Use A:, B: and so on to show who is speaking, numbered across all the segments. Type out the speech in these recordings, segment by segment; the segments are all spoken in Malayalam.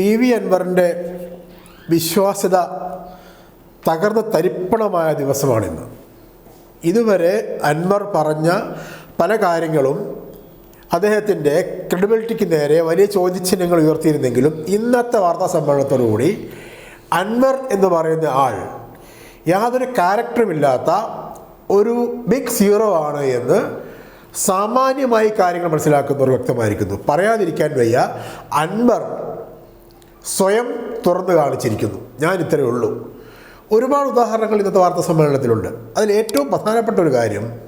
A: പി വി അൻവറിന്റെ വിശ്വാസ്യത തകർന്ന തരിപ്പണമായ ദിവസമാണിന്ന്. ഇതുവരെ അൻവർ പറഞ്ഞ പല കാര്യങ്ങളും അദ്ദേഹത്തിന്റെ ക്രെഡിബിലിറ്റിക്ക് നേരെ വലിയ ചോദ്യചിഹ്നങ്ങൾ ഉയർത്തിയിരുന്നെങ്കിലും ഇന്നത്തെ വാർത്താ സമ്മേളനത്തോടുകൂടി അൻവർ എന്ന് പറയുന്ന ആൾ യാതൊരു ക്യാരക്ടറുമില്ലാത്ത ഒരു ബിഗ് സീറോ ആണ് എന്ന് സാമാന്യമായി കാര്യങ്ങൾ മനസ്സിലാക്കുന്നവർ വ്യക്തമായിരിക്കുന്നു. പറയാതിരിക്കാൻ വയ്യ അൻവർ സ്വയം തുറന്നു കാണിച്ചിരിക്കുന്നു. ഞാൻ ഇത്രയേ ഉള്ളൂ. ഒരുപാട് ഉദാഹരണങ്ങൾ ഇന്നത്തെ വാർത്താ സമ്മേളനത്തിലുണ്ട്. അതിൽ ഏറ്റവും പ്രധാനപ്പെട്ട ഒരു കാര്യം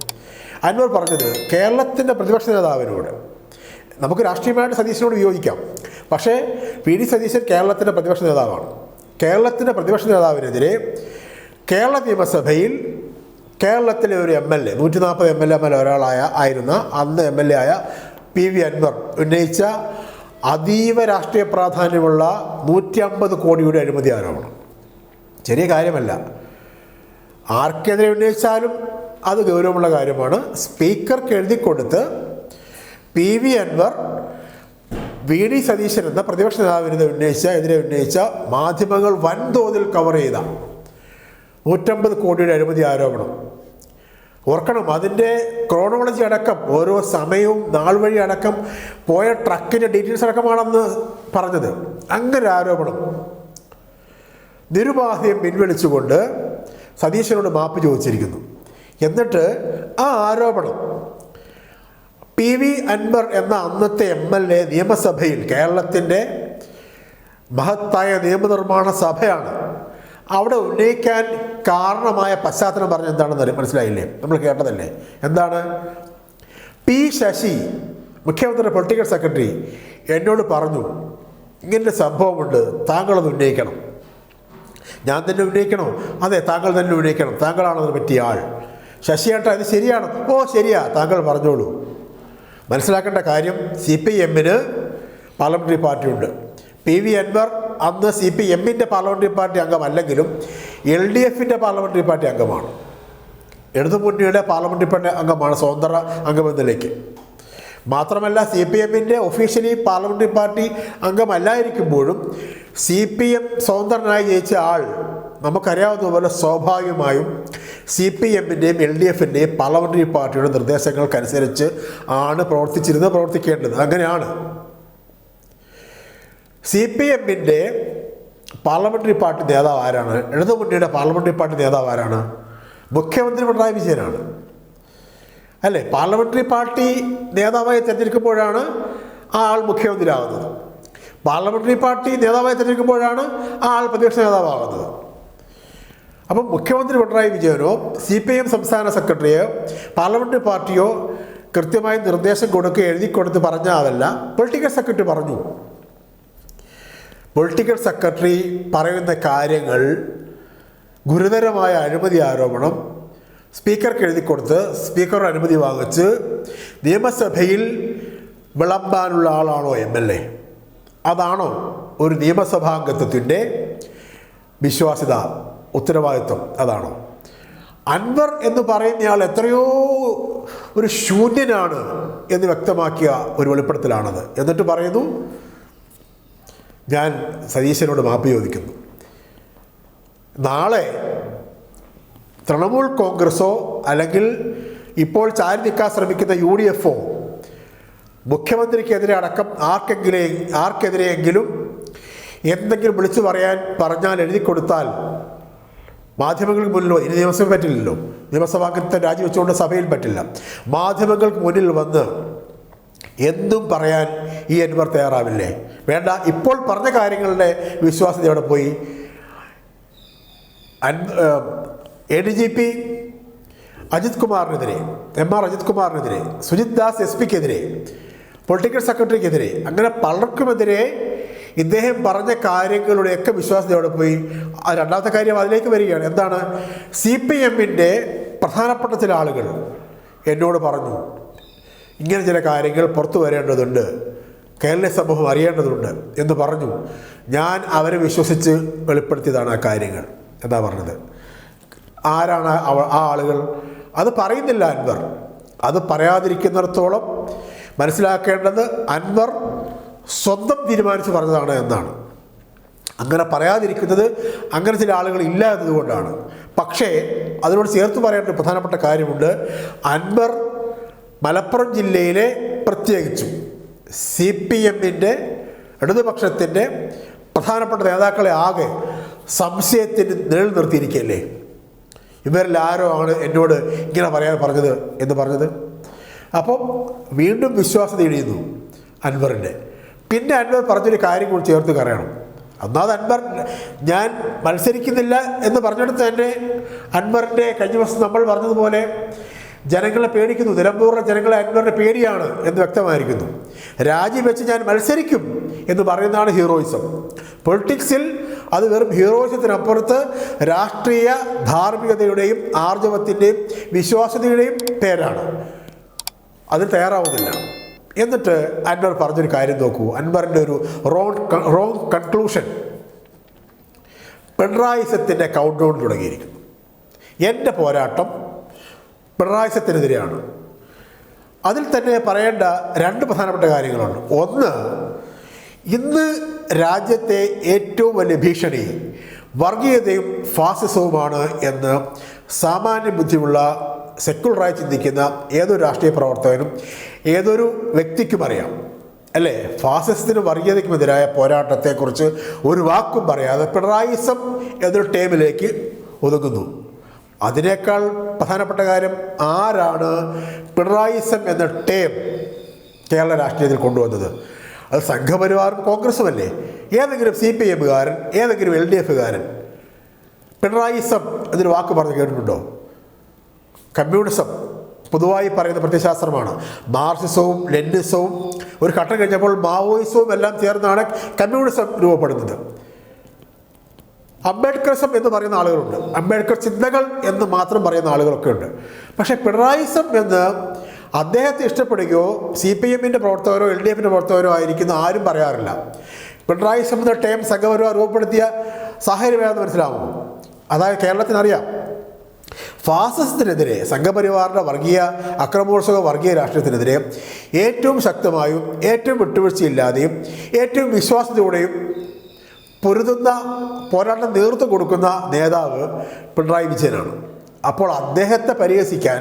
A: അൻവർ പറഞ്ഞത് കേരളത്തിന്റെ പ്രതിപക്ഷ നേതാവിനോട്. നമുക്ക് രാഷ്ട്രീയമായിട്ട് സതീശനോട് വിയോജിക്കാം. പക്ഷേ പി ഡി സതീശൻ കേരളത്തിന്റെ പ്രതിപക്ഷ നേതാവാണ്. കേരളത്തിന്റെ പ്രതിപക്ഷ നേതാവിനെതിരെ കേരള നിയമസഭയിൽ കേരളത്തിലെ ഒരു എം എൽ എ നൂറ്റി നാൽപ്പത് എം എൽ എമാരിൽ ഒരാളായ ആയിരുന്ന അന്ന് എം എൽ എ ആയ പി വി അൻവർ ഉന്നയിച്ച അതീവ രാഷ്ട്രീയ പ്രാധാന്യമുള്ള നൂറ്റി അമ്പത് കോടിയുടെ അഴിമതി ആരോപണം. ചെറിയ കാര്യമല്ല. ആർക്കെതിരെ ഉന്നയിച്ചാലും അത് ഗൗരവമുള്ള കാര്യമാണ്. സ്പീക്കർക്ക് എഴുതി കൊടുത്ത് P V Anvar V D Satheesan എന്ന പ്രതിപക്ഷ നേതാവിനെതിരെ ഉന്നയിച്ച എതിരെ ഉന്നയിച്ച മാധ്യമങ്ങൾ വൻതോതിൽ കവർ ചെയ്ത നൂറ്റമ്പത് കോടിയുടെ അഴിമതി ആരോപണം. ഓർക്കണം അതിന്റെ ക്രോണോളജി അടക്കം ഓരോ സമയവും നാൾ വഴി അടക്കം പോയ ട്രക്കിന്റെ ഡീറ്റെയിൽസ് അടക്കമാണെന്ന് പറഞ്ഞത്. അങ്ങനെ ആരോപണം. നിരുപാധയം പിൻവലിച്ചുകൊണ്ട് സതീശനോട് മാപ്പ് ചോദിച്ചിരിക്കുന്നു. എന്നിട്ട് ആ ആരോപണം പി വി അൻവർ എന്ന അന്നത്തെ എം എൽ എ നിയമസഭയിൽ കേരളത്തിന്റെ മഹത്തായ നിയമനിർമ്മാണ സഭയാണ് അവിടെ ഉന്നയിക്കാൻ കാരണമായ പശ്ചാത്തലം പറഞ്ഞ എന്താണെന്ന് മനസ്സിലായില്ലേ? നമ്മൾ കേട്ടതല്ലേ? എന്താണ്? പി ശശി മുഖ്യമന്ത്രിയുടെ പൊളിറ്റിക്കൽ സെക്രട്ടറി എന്നോട് പറഞ്ഞു ഇങ്ങനൊരു സംഭവമുണ്ട് താങ്കളത് ഉന്നയിക്കണം. ഞാൻ തന്നെ ഉന്നയിക്കണോ? അതെ താങ്കൾ തന്നെ ഉന്നയിക്കണം. താങ്കളാണ് പറ്റിയ ആൾ. ശശിയേട്ട ഇത് ശരിയാണ്. ഓ ശരിയാ താങ്കൾ പറഞ്ഞോളൂ. മനസ്സിലാക്കേണ്ട കാര്യം സി പി എമ്മിന് പാർലമെന്ററി പാർട്ടിയുണ്ട്. പി വി അൻവർ അന്ന് സി പി എമ്മിന്റെ പാർലമെന്ററി പാർട്ടി അംഗമല്ലെങ്കിലും എൽ ഡി എഫിന്റെ പാർലമെന്ററി പാർട്ടി അംഗമാണ്. ഇടതുമുന്നണിയുടെ പാർലമെന്ററി പാർട്ടി അംഗമാണ് സ്വതന്ത്ര അംഗമെന്ന നിലയ്ക്ക്. മാത്രമല്ല സി പി എമ്മിന്റെ ഒഫീഷ്യലി പാർലമെന്ററി പാർട്ടി അംഗമല്ലായിരിക്കുമ്പോഴും സി പി എം സ്വതന്ത്രനായി ജയിച്ച ആൾ നമുക്കറിയാവുന്ന പോലെ സ്വാഭാവികമായും സി പി എമ്മിന്റെയും എൽ ഡി എഫിന്റെയും പാർലമെന്ററി പാർട്ടിയുടെ നിർദ്ദേശങ്ങൾക്കനുസരിച്ച് ആണ് പ്രവർത്തിച്ചിരുന്നത് പ്രവർത്തിക്കേണ്ടത്. അങ്ങനെയാണ്. സി പി എമ്മിന്റെ പാർലമെന്ററി പാർട്ടി നേതാവ് ആരാണ്? ഇടതുമുന്നണിയുടെ പാർലമെന്ററി പാർട്ടി നേതാവ് ആരാണ്? മുഖ്യമന്ത്രി പിണറായി വിജയനാണ്. അല്ലേ? പാർലമെന്ററി പാർട്ടി നേതാവായി തിരഞ്ഞെടുക്കുമ്പോഴാണ് ആ ആൾ മുഖ്യമന്ത്രിയാകുന്നത് പാർലമെന്ററി പാർട്ടി നേതാവായി തിരഞ്ഞെടുക്കുമ്പോഴാണ് ആ ആൾ പ്രതിപക്ഷ നേതാവാകുന്നത്. അപ്പം മുഖ്യമന്ത്രി പിണറായി വിജയനോ സി പി എം സംസ്ഥാന സെക്രട്ടറിയോ പാർലമെന്ററി പാർട്ടിയോ കൃത്യമായി നിർദ്ദേശം കൊടുക്കുക എഴുതി കൊടുത്ത് പറഞ്ഞാൽ അതല്ല പൊളിറ്റിക്കൽ സെക്രട്ടറി പറഞ്ഞു. പൊളിറ്റിക്കൽ സെക്രട്ടറി പറയുന്ന കാര്യങ്ങൾ ഗുരുതരമായ അഴിമതി ആരോപണം. സ്പീക്കർക്ക് എഴുതി കൊടുത്ത് സ്പീക്കർ അനുമതി വാങ്ങിച്ച് നിയമസഭയിൽ വിളമ്പാനുള്ള ആളാണോ എം എൽ എ? അതാണോ ഒരു നിയമസഭാംഗത്വത്തിന്റെ വിശ്വാസ്യത ഉത്തരവാദിത്വം? അതാണോ? അൻവർ എന്ന് പറയുന്നയാൾ എത്രയോ ഒരു ശൂന്യനാണ് എന്ന് വ്യക്തമാക്കിയ ഒരു വെളിപ്പെടുത്തലാണത്. എന്നിട്ട് പറയുന്നു ഞാൻ സതീശനോട് മാപ്പ് ചോദിക്കുന്നു. നാളെ തൃണമൂൽ കോൺഗ്രസോ അല്ലെങ്കിൽ ഇപ്പോൾ ചാരി നിൽക്കാൻ ശ്രമിക്കുന്ന യു ഡി എഫോ മുഖ്യമന്ത്രിക്കെതിരെ അടക്കം ആർക്കെങ്കിലേ ആർക്കെതിരെയെങ്കിലും എന്തെങ്കിലും വിളിച്ചു പറയാൻ പറഞ്ഞാൽ എഴുതി കൊടുത്താൽ മാധ്യമങ്ങൾക്ക് മുന്നിൽ ഇനി നിയമസഭ പറ്റില്ലല്ലോ. നിയമസഭാംഗത്തെ രാജിവെച്ചുകൊണ്ട് സഭയിൽ പറ്റില്ല. മാധ്യമങ്ങൾക്ക് മുന്നിൽ വന്ന് എന്തും പറയാൻ ഈ അൻവർ തയ്യാറാവില്ലേ? വേണ്ട ഇപ്പോൾ പറഞ്ഞ കാര്യങ്ങളുടെ വിശ്വാസ്യത അവിടെ പോയി? A D G P Ajith കുമാറിനെതിരെ M R Ajith കുമാറിനെതിരെ സുജിത് ദാസ് എസ് പിക്കെതിരെ പൊളിറ്റിക്കൽ സെക്രട്ടറിക്കെതിരെ അങ്ങനെ പലർക്കുമെതിരെ ഇദ്ദേഹം പറഞ്ഞ കാര്യങ്ങളുടെയൊക്കെ വിശ്വാസത്തോടെ പോയി? ആ രണ്ടാമത്തെ കാര്യം അതിലേക്ക് വരികയാണ്. എന്താണ്? സി പി എമ്മിന്റെ പ്രധാനപ്പെട്ട ചില ആളുകൾ എന്നോട് പറഞ്ഞു ഇങ്ങനെ ചില കാര്യങ്ങൾ പുറത്തു വരേണ്ടതുണ്ട്. കേരള സമൂഹം അറിയേണ്ടതുണ്ട് എന്ന് പറഞ്ഞു. ഞാൻ അവരെ വിശ്വസിച്ച് വെളിപ്പെടുത്തിയതാണ് ആ കാര്യങ്ങൾ. എന്താ പറഞ്ഞത്? ആരാണ് ആ ആളുകൾ? അത് പറയുന്നില്ല അൻവർ. അത് പറയാതിരിക്കുന്നിടത്തോളം മനസ്സിലാക്കേണ്ടത് അൻവർ സ്വന്തം തീരുമാനിച്ച് പറഞ്ഞതാണ് എന്നാണ്. അങ്ങനെ പറയാതിരിക്കുന്നത് അങ്ങനെ ചില ആളുകൾ ഇല്ല എന്നതുകൊണ്ടാണ്. പക്ഷേ അതിനോട് ചേർത്ത് പറയേണ്ട പ്രധാനപ്പെട്ട കാര്യമുണ്ട്. അൻവർ മലപ്പുറം ജില്ലയിലെ പ്രത്യേകിച്ചും സി പി എമ്മിന്റെ ഇടതുപക്ഷത്തിന്റെ പ്രധാനപ്പെട്ട നേതാക്കളെ ആകെ സംശയത്തിന് നിഴൽ നിർത്തിയിരിക്കുകയല്ലേ ഇവരിൽ ആരോ ആണ് എന്നോട് ഇങ്ങനെ പറയാൻ പറഞ്ഞത് എന്ന് പറഞ്ഞത്. അപ്പം വീണ്ടും വിശ്വാസത ഇടിയുന്നു അൻവറിന്റെ. പിന്നെ അൻവർ പറഞ്ഞൊരു കാര്യം കൂടി ചേർത്ത് കറിയണം ഒന്നാമത് അൻവർ ഞാൻ മത്സരിക്കുന്നില്ല എന്ന് പറഞ്ഞെടുത്ത് തന്നെ അൻവറിന്റെ കഴിഞ്ഞ ദിവസം നമ്മൾ പറഞ്ഞതുപോലെ ജനങ്ങളെ പേടിക്കുന്നു. നിലമ്പൂറിലെ ജനങ്ങളെ അൻവറിന്റെ പേടിയാണ് എന്ന് വ്യക്തമായിരിക്കുന്നു. രാജിവെച്ച് ഞാൻ മത്സരിക്കും എന്ന് പറയുന്നതാണ് ഹീറോയിസം. പൊളിറ്റിക്സിൽ അത് വെറും ഹീറോയിസത്തിനപ്പുറത്ത് രാഷ്ട്രീയ ധാർമ്മികതയുടെയും ആർജവത്തിന്റെയും വിശ്വാസ്യതയുടെയും പേരാണ്. അതിന് തയ്യാറാവുന്നില്ല. എന്നിട്ട് അൻവർ പറഞ്ഞൊരു കാര്യം നോക്കൂ. അൻവറിന്റെ ഒരു റോങ് റോങ് കൺക്ലൂഷൻ പിണറായിസത്തിന്റെ കൗണ്ട് ഡൗൺ തുടങ്ങിയിരിക്കുന്നു. എന്റെ പോരാട്ടം പിണറായിസത്തിനെതിരെയാണ്. അതിൽ തന്നെ പറയേണ്ട രണ്ട് പ്രധാനപ്പെട്ട കാര്യങ്ങളുണ്ട്. ഒന്ന് ഇന്ന് രാജ്യത്തെ ഏറ്റവും വലിയ ഭീഷണി വർഗീയതയും ഫാസിസവുമാണ് എന്ന് സാമാന്യ ബുദ്ധിയുള്ള സെക്കുലറായി ചിന്തിക്കുന്ന ഏതൊരു രാഷ്ട്രീയ പ്രവർത്തകനും ഏതൊരു വ്യക്തിക്കും അറിയാം. അല്ലേ? ഫാസിസത്തിനും വർഗീയതയ്ക്കുമെതിരായ പോരാട്ടത്തെക്കുറിച്ച് ഒരു വാക്കും പറയാതെ പിണറായിസം എന്നൊരു ടേമിലേക്ക് ഒതുങ്ങുന്നു. അതിനേക്കാൾ പ്രധാനപ്പെട്ട കാര്യം ആരാണ് പിണറായിസം എന്ന ടേം കേരള രാഷ്ട്രീയത്തിൽ കൊണ്ടുവന്നത്? അത് സംഘപരിവാറും കോൺഗ്രസും അല്ലേ? ഏതെങ്കിലും സി പി എമ്മുകാരൻ ഏതെങ്കിലും എൽ ഡി എഫുകാരൻ പിണറായിസം എന്നൊരു വാക്ക് പറഞ്ഞ് കേട്ടിട്ടുണ്ടോ? കമ്മ്യൂണിസം പൊതുവായി പറയുന്ന പ്രത്യശാസ്ത്രമാണ് മാർസിസവും ലെനിസവും ഒരു ഘട്ടം കഴിഞ്ഞപ്പോൾ മാവോയിസവും എല്ലാം ചേർന്നാണ് കമ്മ്യൂണിസം രൂപപ്പെടുന്നത്. അംബേദ്കറിസം എന്ന് പറയുന്ന ആളുകളുണ്ട്. അംബേദ്കർ ചിന്തകൾ എന്ന് മാത്രം പറയുന്ന ആളുകളൊക്കെ ഉണ്ട്. പക്ഷേ പിണറായിസം എന്ന് അദ്ദേഹത്തെ ഇഷ്ടപ്പെടുകയോ സി പി എമ്മിന്റെ പ്രവർത്തകരോ എൽ ഡി എഫിന്റെ പ്രവർത്തകരോ ആയിരിക്കുന്ന ആരും പറയാറില്ല. പിണറായിസം എന്ന ടേം സംഘപരിവാർ രൂപപ്പെടുത്തിയ സാഹചര്യം ഏതാണെന്ന് മനസ്സിലാവുമോ അതായത് കേരളത്തിനറിയാം. ഫാസിസത്തിനെതിരെ സംഘപരിവാറിന്റെ വർഗീയ അക്രമോത്സവ വർഗീയ രാഷ്ട്രീയത്തിനെതിരെ ഏറ്റവും ശക്തമായും ഏറ്റവും വിട്ടുവീഴ്ചയില്ലാതെയും ഏറ്റവും വിശ്വാസത്തോടെയും പൊരുതുന്ന പോരാട്ടം നേതൃത്വം കൊടുക്കുന്ന നേതാവ് പിണറായി വിജയനാണ്. അപ്പോൾ അദ്ദേഹത്തെ പരിഹസിക്കാൻ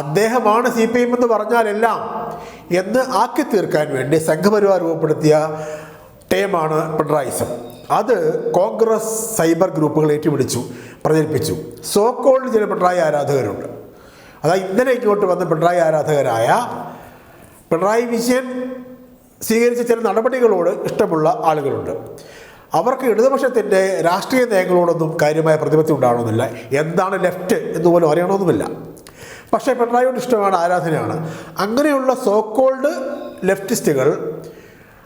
A: അദ്ദേഹമാണ് സി പി എം എന്ന് പറഞ്ഞാലെല്ലാം എന്ന് ആക്കി തീർക്കാൻ വേണ്ടി സംഘപരിവാർ രൂപപ്പെടുത്തിയ ടേമാണ് പിണറായിസം. അത് കോൺഗ്രസ് സൈബർ ഗ്രൂപ്പുകൾ ഏറ്റുപിടിച്ചു പ്രചരിപ്പിച്ചു. സോക്കോൾഡ് ചില പിണറായി ആരാധകരുണ്ട്. അതായത് ഇന്നലെ ഇങ്ങോട്ട് വന്ന പിണറായി ആരാധകരായ പിണറായി വിജയൻ സ്വീകരിച്ച ചില നടപടികളോട് ഇഷ്ടമുള്ള ആളുകളുണ്ട്. അവർക്ക് ഇടതുപക്ഷത്തിന്റെ രാഷ്ട്രീയ നയങ്ങളോടൊന്നും കാര്യമായ പ്രതിപത്തി ഉണ്ടാകണമെന്നില്ല എന്താണ് ലെഫ്റ്റ് എന്ന് പോലും അറിയണമെന്നുമില്ല. പക്ഷേ പിണറായിയോട് ഇഷ്ടമാണ് ആരാധനയാണ്. അങ്ങനെയുള്ള കോൾഡ് ലെഫ്റ്റിസ്റ്റുകൾ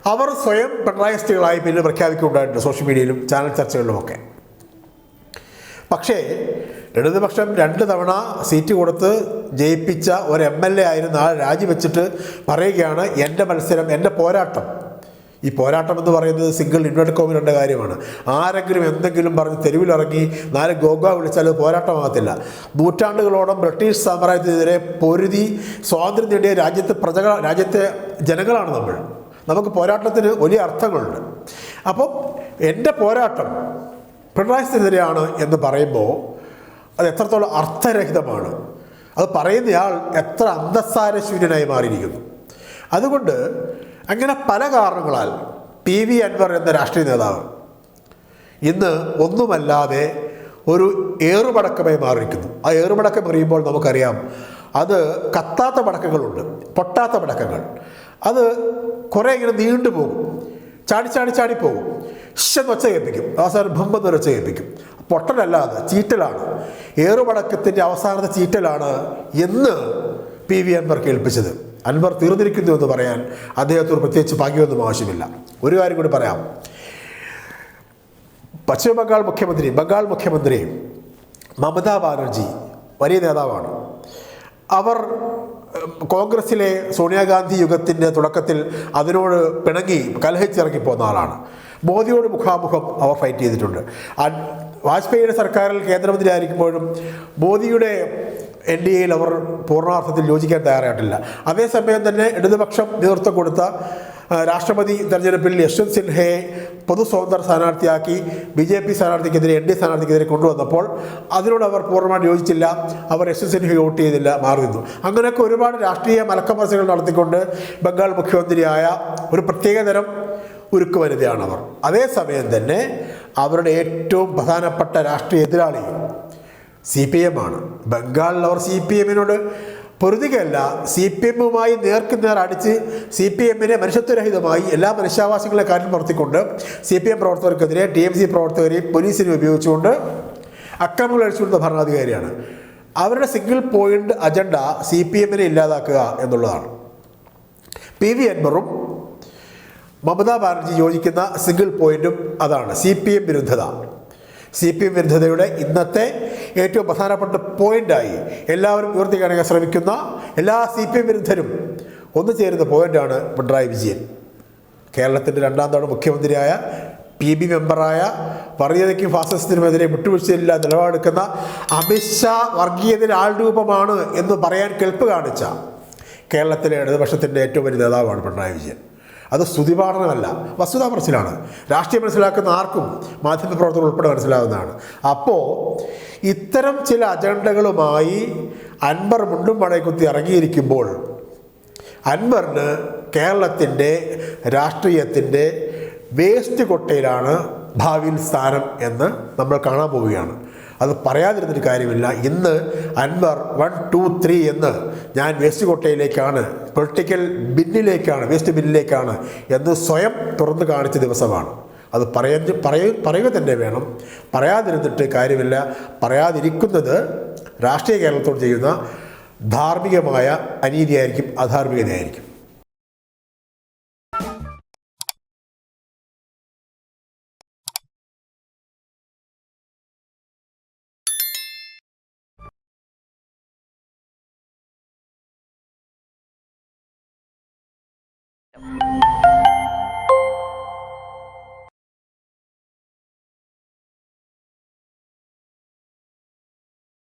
A: അവർ സ്വയം പിണറായിസ്റ്റുകളായി പിന്നെ പ്രഖ്യാപിക്കുകയുണ്ടായിട്ടുണ്ട് സോഷ്യൽ മീഡിയയിലും ചാനൽ ചർച്ചകളിലുമൊക്കെ. പക്ഷേ ഇടതുപക്ഷം രണ്ട് തവണ സീറ്റ് കൊടുത്ത് ജയിപ്പിച്ച ഒരു എം എൽ എ ആയിരുന്ന ആൾ രാജിവെച്ചിട്ട് പറയുകയാണ് എന്റെ മത്സരം എന്റെ പോരാട്ടം. ഈ പോരാട്ടം എന്ന് പറയുന്നത് സിംഗിൾ ഇൻവേർട്ട് കോമിലുണ്ട കാര്യമാണ്. ആരെങ്കിലും എന്തെങ്കിലും പറഞ്ഞ് തെരുവിലിറങ്ങി നാല് ഗോഗ വിളിച്ചാൽ അത് പോരാട്ടമാകത്തില്ല. നൂറ്റാണ്ടുകളോളം ബ്രിട്ടീഷ് സാമ്രാജ്യത്തിനെതിരെ പൊരുതി സ്വാതന്ത്ര്യം നേടിയ രാജ്യത്തെ പ്രജകൾ രാജ്യത്തെ ജനങ്ങളാണ് നമ്മൾ. നമുക്ക് പോരാട്ടത്തിന് വലിയ അർത്ഥങ്ങളുണ്ട്. അപ്പം എന്റെ പോരാട്ടം പിണറായിസിനെതിരെയാണ് എന്ന് പറയുമ്പോൾ അത് എത്രത്തോളം അർത്ഥരഹിതമാണ്. അത് പറയുന്നയാൾ എത്ര അന്തസ്സാരശൂന്യനായി മാറിയിരിക്കുന്നു. അതുകൊണ്ട് അങ്ങനെ പല കാരണങ്ങളാൽ പി വി അൻവർ എന്ന രാഷ്ട്രീയ നേതാവ് ഇന്ന് ഒന്നുമല്ലാതെ ഒരു ഏറുപടക്കമായി മാറിയിരിക്കുന്നു. ആ ഏറുപടക്കം എറിയുമ്പോൾ നമുക്കറിയാം അത് കത്താത്ത പടക്കങ്ങളുണ്ട് പൊട്ടാത്ത പടക്കങ്ങൾ. അത് കുറേ ഇങ്ങനെ നീണ്ടു പോകും ചാടി ചാടി ചാടി പോകും. ഇഷ്ടം ഒച്ച കേൾപ്പിക്കും അവസാനം ഭമ്പെന്നൊരു ഒച്ച കേൾപ്പിക്കും പൊട്ടലല്ലാതെ ചീറ്റലാണ്. ഏറുപടക്കത്തിന്റെ അവസാനത്തെ ചീറ്റലാണ് എന്ന് പി വി അൻവർ കേൾപ്പിച്ചത്. അൻവർ തീർന്നിരിക്കുന്നു എന്ന് പറയാൻ അദ്ദേഹത്തോട് പ്രത്യേകിച്ച് ഭാഗ്യമൊന്നും ആവശ്യമില്ല. ഒരു കാര്യം കൂടി പറയാം. പശ്ചിമ ബംഗാൾ മുഖ്യമന്ത്രി ബംഗാൾ മുഖ്യമന്ത്രി മമതാ ബാനർജി വലിയ നേതാവാണ്. അവർ കോൺഗ്രസ്സിലെ സോണിയാഗാന്ധി യുഗത്തിന്റെ തുടക്കത്തിൽ അതിനോട് പിണങ്ങി കലഹിച്ചിറങ്ങി ആളാണ്. മോദിയോട് മുഖാമുഖം അവർ ഫൈറ്റ് ചെയ്തിട്ടുണ്ട്. വാജ്പേയിയുടെ സർക്കാരിൽ കേന്ദ്രമന്ത്രി ആയിരിക്കുമ്പോഴും മോദിയുടെ എൻ ഡി എയിൽ അവർ പൂർണാർത്ഥത്തിൽ യോജിക്കാൻ തയ്യാറായിട്ടില്ല. അതേസമയം തന്നെ ഇടതുപക്ഷം നേതൃത്വം കൊടുത്ത രാഷ്ട്രപതി തെരഞ്ഞെടുപ്പിൽ യശ്വന്ത് സിൻഹയെ പൊതു സ്വതന്ത്ര സ്ഥാനാർത്ഥിയാക്കി ബി ജെ പി സ്ഥാനാർത്ഥിക്കെതിരെ എൻ ഡി സ്ഥാനാർത്ഥിക്കെതിരെ കൊണ്ടുവന്നപ്പോൾ അതിനോട് അവർ പൂർണമായിട്ട് യോജിച്ചില്ല. അവർ യശ്വന്ത് സിൻഹയെ വോട്ട് ചെയ്തില്ല മാറി നിന്നു. അങ്ങനെയൊക്കെ ഒരുപാട് രാഷ്ട്രീയ മലക്കമത്സരങ്ങൾ നടത്തിക്കൊണ്ട് ബംഗാൾ മുഖ്യമന്ത്രിയായ ഒരു പ്രത്യേകതരം ഉരുക്ക് വനിതയാണ് അവർ അതേസമയം തന്നെ അവരുടെ ഏറ്റവും പ്രധാനപ്പെട്ട രാഷ്ട്രീയ എതിരാളി സി പി എം ആണ്. ബംഗാളിൽ അവർ സി പി എമ്മിനോട് പൊറുതികയല്ല. സി പി എമ്മുമായി നേർക്ക് നേർ അടിച്ച് സി പി എമ്മിനെ മനുഷ്യത്വരഹിതമായി എല്ലാ മനുഷ്യാവാസങ്ങളെ കാര്യം പുറത്തിക്കൊണ്ട് സി പി എം പ്രവർത്തകർക്കെതിരെ ടി എം സി പ്രവർത്തകരെയും പോലീസിനെയും ഉപയോഗിച്ചുകൊണ്ട് അക്രമങ്ങൾ അഴിച്ചുകൊടുത്ത ഭരണാധികാരിയാണ്. അവരുടെ single point agenda C P എമ്മിനെ ഇല്ലാതാക്കുക എന്നുള്ളതാണ്. പി വി അൻവറും മമതാ ബാനർജി യോജിക്കുന്ന സിംഗിൾ പോയിന്റും അതാണ്. സി പി എം വിരുദ്ധത. സി പി എം വിരുദ്ധതയുടെ ഇന്നത്തെ ഏറ്റവും പ്രധാനപ്പെട്ട പോയിന്റായി എല്ലാവരും ഉയർത്തി കാണാൻ ശ്രമിക്കുന്ന എല്ലാ സി പി എം വിരുദ്ധരും ഒന്നു ചേരുന്ന പോയിന്റാണ് പിണറായി വിജയൻ. കേരളത്തിന്റെ രണ്ടാം തവണ മുഖ്യമന്ത്രിയായ പി ബി മെമ്പറായ വർഗീയതയ്ക്കും ഫാസിസത്തിനുമെതിരെ വിട്ടുവീഴ്ചയില്ല നിലപാടെടുക്കുന്ന അമിത്ഷാ വർഗീയതയുടെ ആൾരൂപമാണ് എന്ന് പറയാൻ കെൽപ്പ് കാണിച്ച കേരളത്തിലെ ഇടതുപക്ഷത്തിന്റെ ഏറ്റവും വലിയ നേതാവാണ് പിണറായി വിജയൻ. അത് സ്തുതിപാഠനമല്ല വസ്തുതാ പറച്ചിലാണ്. രാഷ്ട്രീയം മനസ്സിലാക്കുന്ന ആർക്കും മാധ്യമപ്രവർത്തകർ ഉൾപ്പെടെ മനസ്സിലാവുന്നതാണ്. അപ്പോൾ ഇത്തരം ചില അജണ്ടകളുമായി അൻവർ മുണ്ടും മടക്കുത്തി ഇറങ്ങിയിരിക്കുമ്പോൾ അൻവറിന് കേരളത്തിന്റെ രാഷ്ട്രീയത്തിന്റെ വേസ്റ്റ് കൊട്ടയിലാണ് ഭാവിയിൽ സ്ഥാനം എന്ന് നമ്മൾ കാണാൻ പോവുകയാണ്. അത് പറയാതിരുന്നിട്ട് കാര്യമില്ല. ഇന്ന് അൻവർ വൺ ടു ത്രീ എന്ന് ഞാൻ വേസ്റ്റ് കോട്ടയിലേക്കാണ് പൊളിറ്റിക്കൽ ബിന്നിലേക്കാണ് വേസ്റ്റ് ബിന്നിലേക്കാണ് എന്ന് സ്വയം തുറന്നു കാണിച്ച ദിവസമാണ്. അത് പറയുന്ന പറയ പറയുക തന്നെ വേണം. പറയാതിരുന്നിട്ട് കാര്യമില്ല. പറയാതിരിക്കുന്നത് രാഷ്ട്രീയ കേരളത്തോട് ചെയ്യുന്ന ധാർമ്മികമായ അനീതിയായിരിക്കും അധാർമികതയായിരിക്കും.